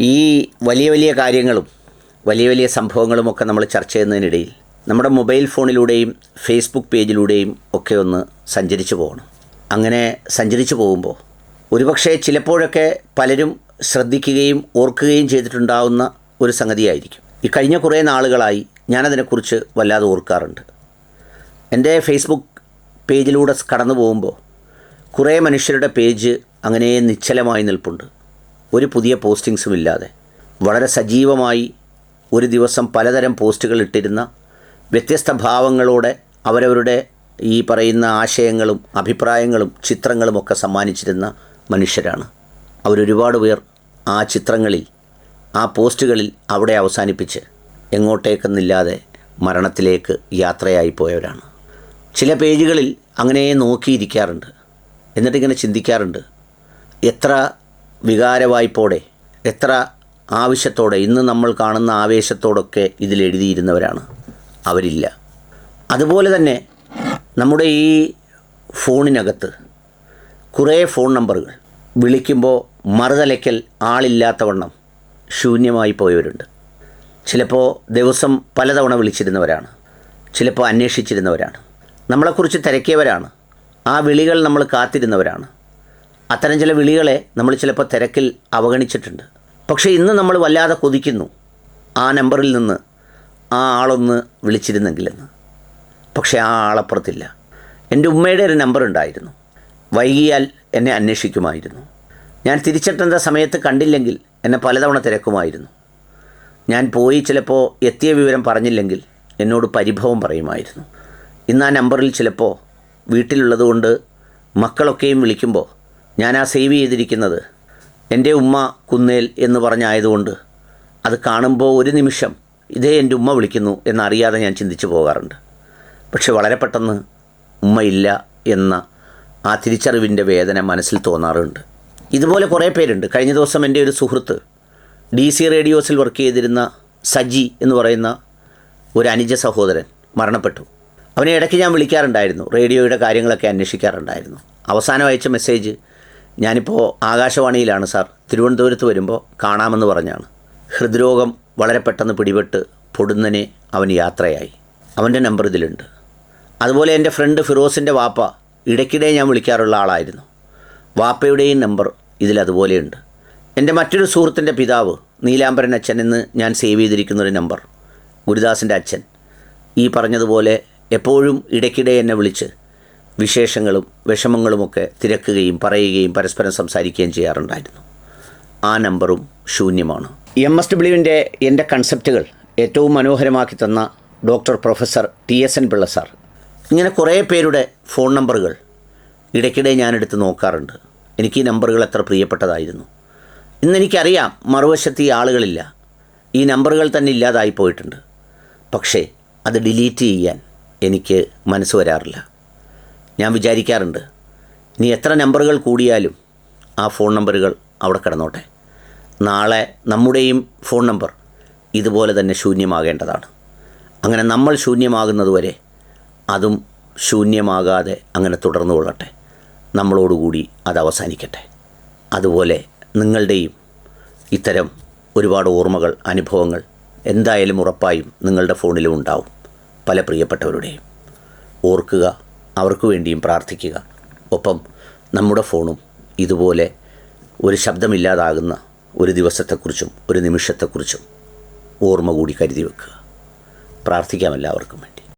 ഈ വലിയ വലിയ കാര്യങ്ങളും വലിയ വലിയ സംഭവങ്ങളുമൊക്കെ നമ്മൾ ചർച്ച ചെയ്യുന്നതിനിടയിൽ നമ്മുടെ മൊബൈൽ ഫോണിലൂടെയും ഫേസ്ബുക്ക് പേജിലൂടെയും ഒക്കെ ഒന്ന് സഞ്ചരിച്ചു പോകണം. അങ്ങനെ സഞ്ചരിച്ചു പോകുമ്പോൾ ഒരുപക്ഷെ ചിലപ്പോഴൊക്കെ പലരും ശ്രദ്ധിക്കുകയും ഓർക്കുകയും ചെയ്തിട്ടുണ്ടാവുന്ന ഒരു സംഗതിയായിരിക്കും. ഈ കഴിഞ്ഞ കുറേ നാളുകളായി ഞാനതിനെക്കുറിച്ച് വല്ലാതെ ഓർക്കാറുണ്ട്. എന്റെ ഫേസ്ബുക്ക് പേജിലൂടെ കടന്നു പോകുമ്പോൾ കുറേ മനുഷ്യരുടെ പേജ് അങ്ങനെ നിശ്ചലമായി നിൽപ്പുണ്ട്. ഒരു പുതിയ പോസ്റ്റിങ്സും ഇല്ലാതെ. വളരെ സജീവമായി ഒരു ദിവസം പലതരം പോസ്റ്റുകൾ ഇട്ടിരുന്ന വ്യത്യസ്ത ഭാവങ്ങളോടെ അവരവരുടെ ഈ പറയുന്ന ആശയങ്ങളും അഭിപ്രായങ്ങളും ചിത്രങ്ങളും ചിത്രങ്ങളുമൊക്കെ സമ്മാനിച്ചിരുന്ന മനുഷ്യരാണ്. അവരൊരുപാട് പേർ ആ ചിത്രങ്ങളിൽ ആ പോസ്റ്റുകളിൽ അവിടെ അവസാനിപ്പിച്ച് എങ്ങോട്ടേക്കെന്നില്ലാതെ മരണത്തിലേക്ക് യാത്രയായി പോയവരാണ്. ചില പേജുകളിൽ അങ്ങനെ നോക്കിയിരിക്കാറുണ്ട്. എന്നിട്ടിങ്ങനെ ചിന്തിക്കാറുണ്ട്. എത്ര വികാരവായ്പോടെ എത്ര ആവശ്യത്തോടെ ഇന്ന് നമ്മൾ കാണുന്ന ആവേശത്തോടൊക്കെ ഇതിൽ എഴുതിയിരുന്നവരാണ്. അവരില്ല. അതുപോലെ തന്നെ നമ്മുടെ ഈ ഫോണിനകത്ത് കുറേ ഫോൺ നമ്പറുകൾ. വിളിക്കുമ്പോൾ മറുതലയ്ക്കൽ ആളില്ലാത്തവണ്ണം ശൂന്യമായി പോയവരുണ്ട്. ചിലപ്പോൾ ദിവസം പലതവണ വിളിച്ചിരുന്നവരാണ്. ചിലപ്പോൾ അന്വേഷിച്ചിരുന്നവരാണ്. നമ്മളെക്കുറിച്ച് തിരക്കിയവരാണ്. ആ വിളികൾ നമ്മൾ കാത്തിരുന്നവരാണ്. അത്തരം ചില വിളികളെ നമ്മൾ ചിലപ്പോൾ തിരക്കിൽ അവഗണിച്ചിട്ടുണ്ട്. പക്ഷേ ഇന്ന് നമ്മൾ വല്ലാതെ കൊതിക്കുന്നു. ആ നമ്പറിൽ നിന്ന് ആ ആളൊന്ന് വിളിച്ചിരുന്നെങ്കിലെന്ന്. പക്ഷേ ആ ആളപ്പുറത്തില്ല എന്റെ ഉമ്മയുടെ ഒരു നമ്പർ ഉണ്ടായിരുന്നു. വൈകിയാൽ എന്നെ അന്വേഷിക്കുമായിരുന്നു. ഞാൻ തിരിച്ചെത്തേണ്ട സമയത്ത് കണ്ടില്ലെങ്കിൽ എന്നെ പലതവണ തിരക്കുമായിരുന്നു. ഞാൻ പോയി ചിലപ്പോൾ എത്തിയ വിവരം പറഞ്ഞില്ലെങ്കിൽ എന്നോട് പരിഭവം പറയുമായിരുന്നു. ഇന്ന് ആ നമ്പറിൽ ചിലപ്പോൾ വീട്ടിലുള്ളതുകൊണ്ട് മക്കളൊക്കെയും വിളിക്കുമ്പോൾ ഞാൻ ആ സേവ് ചെയ്തിരിക്കുന്നത്. എന്റെ ഉമ്മ കുന്നേൽ എന്ന് പറഞ്ഞായതുകൊണ്ട് അത് കാണുമ്പോൾ ഒരു നിമിഷം ഇതേ എന്റെ ഉമ്മ വിളിക്കുന്നു എന്നറിയാതെ ഞാൻ ചിന്തിച്ചു പോകാറുണ്ട്. പക്ഷെ വളരെ പെട്ടെന്ന് ഉമ്മയില്ല എന്ന ആ തിരിച്ചറിവിന്റെ വേദന മനസ്സിൽ തോന്നാറുണ്ട്. ഇതുപോലെ കുറേ പേരുണ്ട്. കഴിഞ്ഞ ദിവസം എന്റെ ഒരു സുഹൃത്ത് ഡി സി റേഡിയോസിൽ വർക്ക് ചെയ്തിരുന്ന സജി എന്ന് പറയുന്ന ഒരു അനുജ സഹോദരൻ മരണപ്പെട്ടു. അവനെ ഇടയ്ക്ക് ഞാൻ വിളിക്കാറുണ്ടായിരുന്നു. റേഡിയോയുടെ കാര്യങ്ങളൊക്കെ അന്വേഷിക്കാറുണ്ടായിരുന്നു. അവസാനം അയച്ച മെസ്സേജ് ഞാനിപ്പോൾ ആകാശവാണിയിലാണ് സാർ. തിരുവനന്തപുരത്ത് വരുമ്പോൾ കാണാമെന്ന് പറഞ്ഞാണ്. ഹൃദ്രോഗം വളരെ പെട്ടെന്ന് പിടിപെട്ട് പൊടുന്നനെ അവൻ യാത്രയായി. അവന്റെ നമ്പർ ഇതിലുണ്ട്. അതുപോലെ എന്റെ ഫ്രണ്ട് ഫിറോസിന്റെ വാപ്പ ഇടയ്ക്കിടെ ഞാൻ വിളിക്കാറുള്ള ആളായിരുന്നു. വാപ്പയുടെയും നമ്പർ ഇതിലതുപോലെയുണ്ട് എന്റെ മറ്റൊരു സുഹൃത്തിന്റെ പിതാവ് നീലാംബരൻ അച്ഛൻ എന്ന് ഞാൻ സേവ് ചെയ്തിരിക്കുന്ന ഒരു നമ്പർ. ഗുരുദാസിന്റെ അച്ഛൻ. ഈ പറഞ്ഞതുപോലെ എപ്പോഴും ഇടയ്ക്കിടെ എന്നെ വിളിച്ച് വിശേഷങ്ങളും വിഷമങ്ങളുമൊക്കെ തിരക്കുകയും പറയുകയും പരസ്പരം സംസാരിക്കുകയും ചെയ്യാറുണ്ടായിരുന്നു. ആ നമ്പറും ശൂന്യമാണ്. എം എസ് ഡബ്ല്യുവിന്റെ എന്റെ കൺസെപ്റ്റുകൾ ഏറ്റവും മനോഹരമാക്കി തന്ന doctor professor T S N Pillai sir ഇങ്ങനെ കുറേ പേരുടെ ഫോൺ നമ്പറുകൾ ഇടയ്ക്കിടെ ഞാനെടുത്ത് നോക്കാറുണ്ട്. എനിക്ക് ഈ നമ്പറുകൾ എത്ര പ്രിയപ്പെട്ടതായിരുന്നു. ഇന്നെനിക്കറിയാം മറുവശത്ത് ഈ ആളുകളില്ല. ഈ നമ്പറുകൾ തന്നെ ഇല്ലാതായി പോയിട്ടുണ്ട്. പക്ഷേ അത് ഡിലീറ്റ് ചെയ്യാൻ എനിക്ക് മനസ്സ് വരാറില്ല. ഞാൻ വിചാരിക്കാറുണ്ട്. ഇനി എത്ര നമ്പറുകൾ കൂടിയാലും ആ ഫോൺ നമ്പറുകൾ അവിടെ കിടന്നോട്ടെ. നാളെ നമ്മുടെയും ഫോൺ നമ്പർ ഇതുപോലെ തന്നെ ശൂന്യമാകേണ്ടതാണ്. അങ്ങനെ നമ്മൾ ശൂന്യമാകുന്നതുവരെ അതും ശൂന്യമാകാതെ അങ്ങനെ തുടർന്നു കൊള്ളട്ടെ. നമ്മളോടുകൂടി അത് അവസാനിക്കട്ടെ. അതുപോലെ നിങ്ങളുടെയും ഇത്തരം ഒരുപാട് ഓർമ്മകൾ അനുഭവങ്ങൾ എന്തായാലും ഉറപ്പായും നിങ്ങളുടെ ഫോണിലും ഉണ്ടാവും. പല പ്രിയപ്പെട്ടവരുടെയും. ഓർക്കുക അവർക്ക് വേണ്ടിയും പ്രാർത്ഥിക്കുക. ഒപ്പം നമ്മുടെ ഫോണും ഇതുപോലെ ഒരു ശബ്ദമില്ലാതാകുന്ന ഒരു ദിവസത്തെക്കുറിച്ചും ഒരു നിമിഷത്തെക്കുറിച്ചും ഓർമ്മ കൂടി കരുതി വെക്കുക. പ്രാർത്ഥിക്കാം എല്ലാവർക്കും വേണ്ടി.